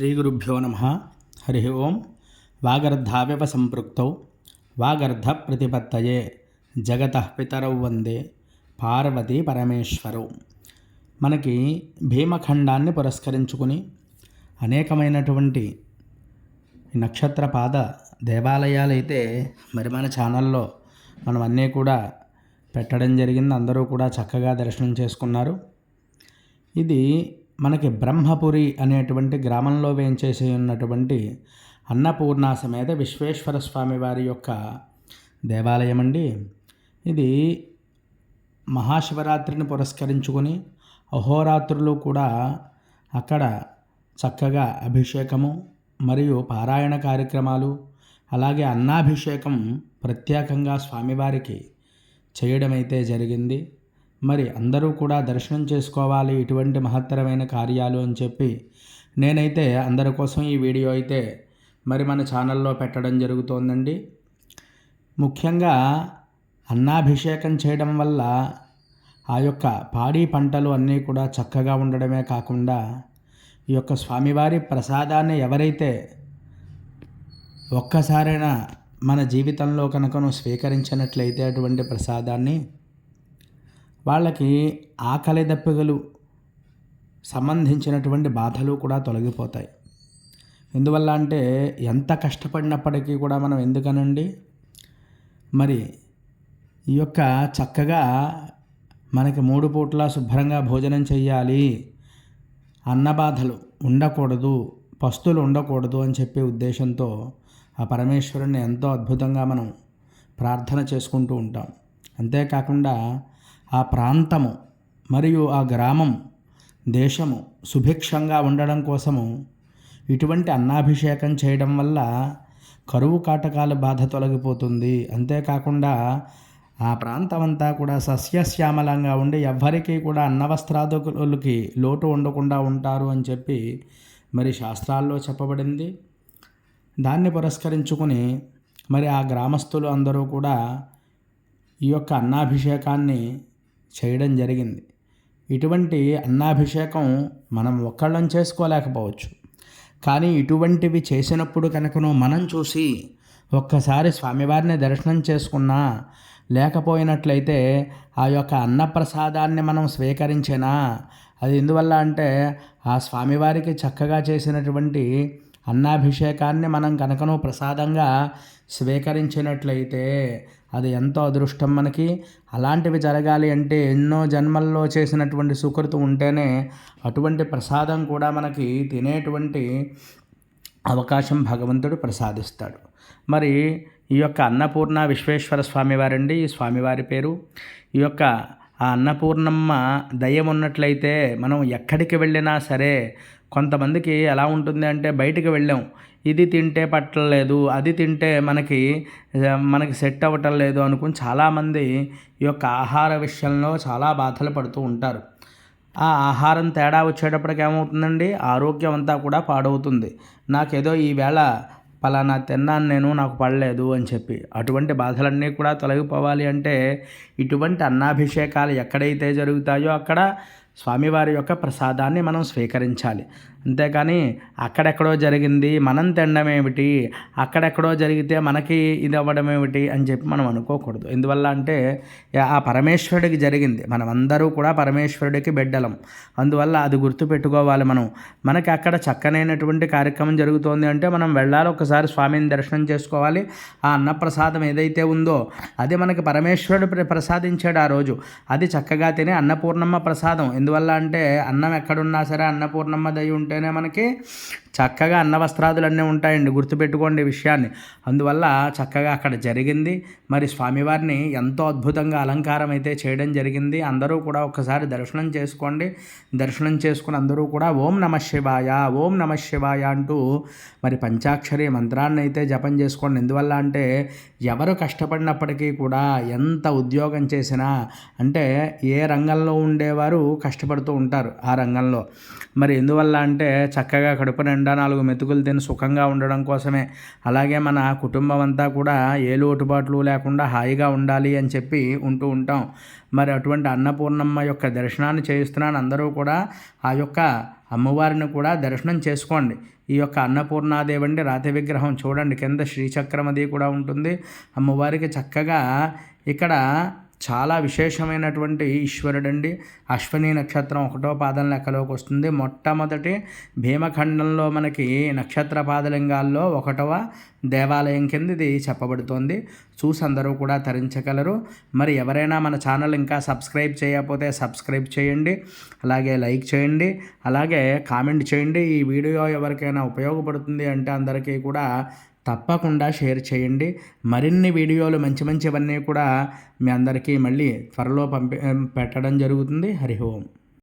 శ్రీగురుభ్యో నమ. హరి ఓం. వాగర్ధావ్యవ సంపృక్తౌ. వాగర్ధ ప్రతిపత్తయే జగత పితరౌ వందే. పార్వతీ పరమేశ్వరౌ. మనకి భీమఖండాన్ని పురస్కరించుకుని అనేకమైనటువంటి నక్షత్ర పాద దేవాలయాలైతే మరి మన ఛానల్లో మనం అన్నీ కూడా పెట్టడం జరిగింది. అందరూ కూడా చక్కగా దర్శనం చేసుకున్నారు. ఇది మనకి బ్రహ్మపురి అనేటువంటి గ్రామంలో వేంచేసి ఉన్నటువంటి అన్నపూర్ణ సమేత విశ్వేశ్వర స్వామి వారి యొక్క దేవాలయం అండి ఇది మహాశివరాత్రిని పురస్కరించుకొని అహోరాత్రులు కూడా అక్కడ చక్కగా అభిషేకము మరియు పారాయణ కార్యక్రమాలు అలాగే అన్నాభిషేకం ప్రత్యేకంగా స్వామివారికి చేయడమైతే జరిగింది. మరి అందరూ కూడా దర్శనం చేసుకోవాలి ఇటువంటి మహత్తరమైన కార్యాలు అని చెప్పి నేనైతే అందరి కోసం ఈ వీడియో అయితే మరి మన ఛానల్లో పెట్టడం జరుగుతోందండి. ముఖ్యంగా అన్నాభిషేకం చేయడం వల్ల ఆ యొక్క పాడి పంటలు అన్నీ కూడా చక్కగా ఉండడమే కాకుండా ఈ యొక్క స్వామివారి ప్రసాదాన్ని ఎవరైతే ఒక్కసారైనా మన జీవితంలో కనుకను స్వీకరించినట్లయితే అటువంటి ప్రసాదాన్ని వాళ్ళకి ఆకలి దప్పికలు సంబంధించినటువంటి బాధలు కూడా తొలగిపోతాయి. ఎందువల్ల అంటే ఎంత కష్టపడినప్పటికీ కూడా మనం ఎందుకనండి? మరి ఈ యొక్క చక్కగా మనకి మూడు పూట్ల శుభ్రంగా భోజనం చేయాలి అన్న బాధలు ఉండకూడదు పస్తులు ఉండకూడదు అని చెప్పే ఉద్దేశంతో ఆ పరమేశ్వరుణ్ణి ఎంతో అద్భుతంగా మనం ప్రార్థన చేసుకుంటూ ఉంటాం. అంతేకాకుండా ఆ ప్రాంతము మరియు ఆ గ్రామం దేశము సుభిక్షంగా ఉండడం కోసము ఇటువంటి అన్నాభిషేకం చేయడం వల్ల కరువు కాటకాల బాధ తొలగిపోతుంది. అంతేకాకుండా ఆ ప్రాంతం అంతా కూడా సస్యశ్యామలంగా ఉండి ఎవ్వరికీ కూడా అన్నవస్త్రాదులకి లోటు ఉండకుండా ఉంటారు అని చెప్పి మరి శాస్త్రాల్లో చెప్పబడింది. దాన్ని పురస్కరించుకుని మరి ఆ గ్రామస్తులు అందరూ కూడా ఈ యొక్క అన్నాభిషేకాన్ని చేయడం జరిగింది. ఇటువంటి అన్నాభిషేకం మనం ఒక్కళ్ళం చేసుకోలేకపోవచ్చు. కానీ ఇటువంటివి చేసినప్పుడు కనుకను మనం చూసి ఒక్కసారి స్వామివారిని దర్శనం చేసుకున్నా లేకపోయినట్లయితే ఆ యొక్క అన్నప్రసాదాన్ని మనం స్వీకరించినా అది ఎందువల్ల అంటే ఆ స్వామివారికి చక్కగా చేసినటువంటి అన్నాభిషేకాన్ని మనం కనుకను ప్రసాదంగా స్వీకరించినట్లయితే అది ఎంతో అదృష్టం మనకి. అలాంటివి జరగాలి అంటే ఎన్నో జన్మల్లో చేసినటువంటి సుకృతి ఉంటేనే అటువంటి ప్రసాదం కూడా మనకి తినేటువంటి అవకాశం భగవంతుడు ప్రసాదిస్తాడు. మరి ఈ యొక్క అన్నపూర్ణ విశ్వేశ్వర స్వామివారండి. ఈ స్వామివారి పేరు. ఈ యొక్క ఆ అన్నపూర్ణమ్మ దయ్యం ఉన్నట్లయితే మనం ఎక్కడికి వెళ్ళినా సరే కొంతమందికి ఎలా ఉంటుంది అంటే బయటికి వెళ్ళాం. ఇది తింటే పట్టలేదు అది తింటే మనకి మనకి సెట్ అవ్వటం లేదు అనుకుని చాలామంది ఈ యొక్క ఆహార విషయంలో చాలా బాధలు పడుతూ ఉంటారు. ఆ ఆహారం తేడా వచ్చేటప్పటికి ఏమవుతుందండి? ఆరోగ్యం అంతా కూడా పాడవుతుంది. నాకేదో ఈవేళ పలానా తిన్నాను నేను నాకు పడలేదు అని చెప్పి. అటువంటి బాధలన్నీ కూడా తొలగిపోవాలి అంటే ఇటువంటి అన్నాభిషేకాలు ఎక్కడైతే జరుగుతాయో అక్కడ స్వామివారి యొక్క ప్రసాదాన్ని మనం స్వీకరించాలి. అంతేకాని అక్కడెక్కడో జరిగింది మనం తినడం ఏమిటి అక్కడెక్కడో జరిగితే మనకి ఇది అవ్వడం ఏమిటి అని చెప్పి మనం అనుకోకూడదు. ఎందువల్ల అంటే ఆ పరమేశ్వరుడికి జరిగింది. మనం అందరూ కూడా పరమేశ్వరుడికి బిడ్డలం. అందువల్ల అది గుర్తుపెట్టుకోవాలి మనం. మనకి అక్కడ చక్కనైనటువంటి కార్యక్రమం జరుగుతోంది అంటే మనం వెళ్ళాలి ఒకసారి స్వామిని దర్శనం చేసుకోవాలి. ఆ అన్నప్రసాదం ఏదైతే ఉందో అది మనకి పరమేశ్వరుడు ప్రసాదించాడు ఆ రోజు. అది చక్కగా తినే అన్నపూర్ణమ్మ ప్రసాదం. ఎందువల్ల అంటే అన్నం ఎక్కడున్నా సరే అన్నపూర్ణమ్మ దయ ఉంటేనే మనకి చక్కగా అన్న వస్త్రాదులన్నీ ఉంటాయండి గుర్తుపెట్టుకోండి విషయాన్ని. అందువల్ల చక్కగా అక్కడ జరిగింది. మరి స్వామివారిని ఎంతో అద్భుతంగా అలంకారం అయితే చేయడం జరిగింది. అందరూ కూడా ఒకసారి దర్శనం చేసుకోండి. దర్శనం చేసుకుని అందరూ కూడా ఓం నమ శివాయ ఓం నమ శివాయ అంటూ మరి పంచాక్షరి మంత్రాన్ని అయితే జపం చేసుకోండి. ఎందువల్ల అంటే ఎవరు కష్టపడినప్పటికీ కూడా ఎంత ఉద్యోగం చేసినా అంటే ఏ రంగంలో ఉండేవారు కష్టపడుతూ ఉంటారు ఆ రంగంలో. మరి ఎందువల్ల అంటే చక్కగా కడుపు నిండా నాలుగు మెతుకులు తిని సుఖంగా ఉండడం కోసమే. అలాగే మన కుటుంబం అంతా కూడా ఏ లోటుబాట్లు లేకుండా హాయిగా ఉండాలి అని చెప్పి ఉంటూ ఉంటాం. మరి అటువంటి అన్నపూర్ణమ్మ యొక్క దర్శనాన్ని చేయిస్తున్నాను. అందరూ కూడా ఆ యొక్క అమ్మవారిని కూడా దర్శనం చేసుకోండి. ఈ యొక్క అన్నపూర్ణాదేవి అండి రాతి విగ్రహం చూడండి. కింద శ్రీచక్రం అది కూడా ఉంటుంది. అమ్మవారికి చక్కగా ఇక్కడ చాలా విశేషమైనటువంటి ఈశ్వరుడండి. అశ్వని నక్షత్రం ఒకటో పాదం లెక్కలోకి వస్తుంది. మొట్టమొదటి భీమఖండంలో మనకి నక్షత్ర పాదలింగాల్లో ఒకటవ దేవాలయం కింద ఇది చెప్పబడుతోంది. చూసి అందరూ కూడా తరించగలరు. మరి ఎవరైనా మన ఛానల్ ఇంకా సబ్స్క్రైబ్ చేయకపోతే సబ్స్క్రైబ్ చేయండి. అలాగే లైక్ చేయండి. అలాగే కామెంట్ చేయండి. ఈ వీడియో ఎవరికైనా ఉపయోగపడుతుంది అంటే అందరికీ కూడా తప్పకుండా షేర్ చేయండి. మరిన్ని వీడియోలు మంచి మంచివన్నీ కూడా మీ అందరికీ మళ్ళీ త్వరలో పంపి పెట్టడం జరుగుతుంది. హరి ఓం.